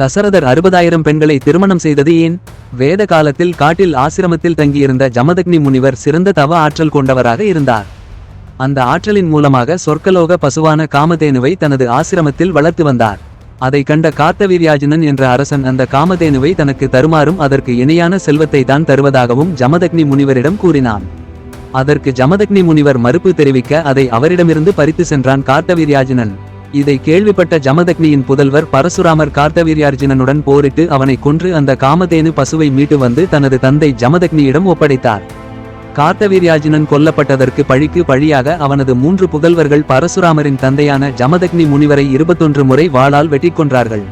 தசரதர் அறுபதாயிரம் பெண்களை திருமணம் செய்தது ஏன்? வேத காலத்தில் காட்டில் ஆசிரமத்தில் தங்கியிருந்த ஜமதக்னி முனிவர் சிறந்த தவ ஆற்றல் கொண்டவராக இருந்தார். அந்த ஆற்றலின் மூலமாக சொர்க்கலோக பசுவான காமதேனுவை தனது ஆசிரமத்தில் வளர்த்து வந்தார். அதை கண்ட கார்த்தவீர்யாஜனன் என்ற அரசன் அந்த காமதேனுவை தனக்கு தருமாறும் அதற்கு இணையான செல்வத்தை தான் தருவதாகவும் ஜமதக்னி முனிவரிடம் கூறினான். அதற்கு ஜமதக்னி முனிவர் மறுப்பு தெரிவிக்க அதை அவரிடமிருந்து பறித்து சென்றான் கார்த்தவீர்யாஜனன். இதை கேள்விப்பட்ட ஜமதக்னியின் புதல்வர் பரசுராமர் கார்த்தவீரியார்ஜுனனுடன் போரிட்டு அவனை கொன்று அந்த காமதேனு பசுவை மீட்டு வந்து தனது தந்தை ஜமதக்னியிடம் ஒப்படைத்தார். கார்த்தவீர்யாஜுனன் கொல்லப்பட்டதற்கு பழிக்கு பழியாக அவனது மூன்று புதல்வர்கள் பரசுராமரின் தந்தையான ஜமதக்னி முனிவரை இருபத்தொன்று முறை வாளால் வெட்டி கொன்றார்கள்.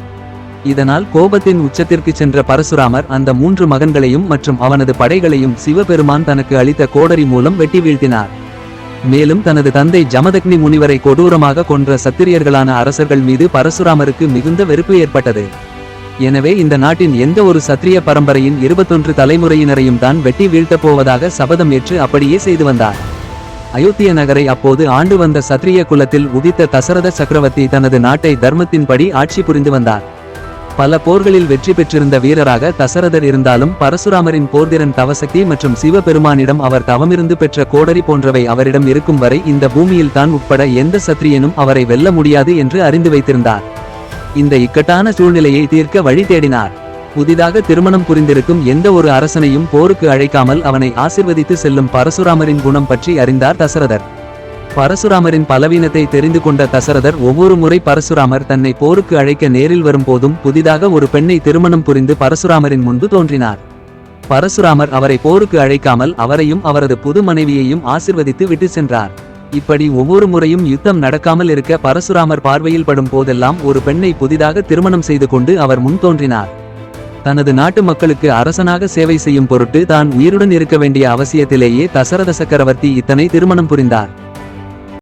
இதனால் கோபத்தின் உச்சத்திற்கு சென்ற பரசுராமர் அந்த மூன்று மகன்களையும் மற்றும் அவனது படைகளையும் சிவபெருமான் தனக்கு அளித்த கோடரி மூலம் வெட்டி வீழ்த்தினார். மேலும் தனது தந்தை ஜமதக்னி முனிவரை கொடூரமாக கொன்ற சத்திரியர்களான அரசர்கள் மீது பரசுராமருக்கு மிகுந்த வெறுப்பு ஏற்பட்டது. எனவே இந்த நாட்டின் எந்த ஒரு சத்திரிய பரம்பரையின் இருபத்தொன்று தலைமுறையினரையும் தான் வெட்டி வீழ்த்தப் போவதாக சபதம் ஏற்று அப்படியே செய்து வந்தார். அயோத்திய நகரை அப்போது ஆண்டு வந்த சத்திரிய குலத்தில் உதித்த தசரத சக்கரவர்த்தி தனது நாட்டை தர்மத்தின்படி ஆட்சி புரிந்து வந்தார். பல போர்களில் வெற்றி பெற்றிருந்த வீரராக தசரதர் இருந்தாலும் பரசுராமரின் போர்திறன் தவசக்தி மற்றும் சிவபெருமானிடம் அவர் தவமிருந்து பெற்ற கோடரி போன்றவை அவரிடம் இருக்கும் வரை இந்த பூமியில் தான் உட்பட எந்த சத்திரியனும் அவரை வெல்ல முடியாது என்று அறிந்து வைத்திருந்தார். இந்த இக்கட்டான சூழ்நிலையை தீர்க்க வழி தேடினார். புதிதாக திருமணம் புரிந்திருக்கும் எந்த ஒரு அரசனையும் போருக்கு அழைக்காமல் அவனை ஆசிர்வதித்து செல்லும் பரசுராமரின் குணம் பற்றி அறிந்தார் தசரதர். பரசுராமரின் பலவீனத்தை தெரிந்து கொண்ட தசரதர் ஒவ்வொரு முறை பரசுராமர் தன்னை போருக்கு அழைக்க நேரில் வரும்போதும் புதிதாக ஒரு பெண்ணை திருமணம் புரிந்து பரசுராமரின் முன்பு தோன்றினார். பரசுராமர் அவரை போருக்கு அழைக்காமல் அவரையும் அவரது புது மனைவியையும் ஆசிர்வதித்து விட்டு சென்றார். இப்படி ஒவ்வொரு முறையும் யுத்தம் நடக்காமல் இருக்க பரசுராமர் பார்வையில் படும் போதெல்லாம் ஒரு பெண்ணை புதிதாக திருமணம் செய்து கொண்டு அவர் முன் தோன்றினார். தனது நாட்டு மக்களுக்கு அரசனாக சேவை செய்யும் பொருட்டு தான் உயிருடன் இருக்க வேண்டிய அவசியத்திலேயே தசரத சக்கரவர்த்தி இத்தனை திருமணம் புரிந்தார்.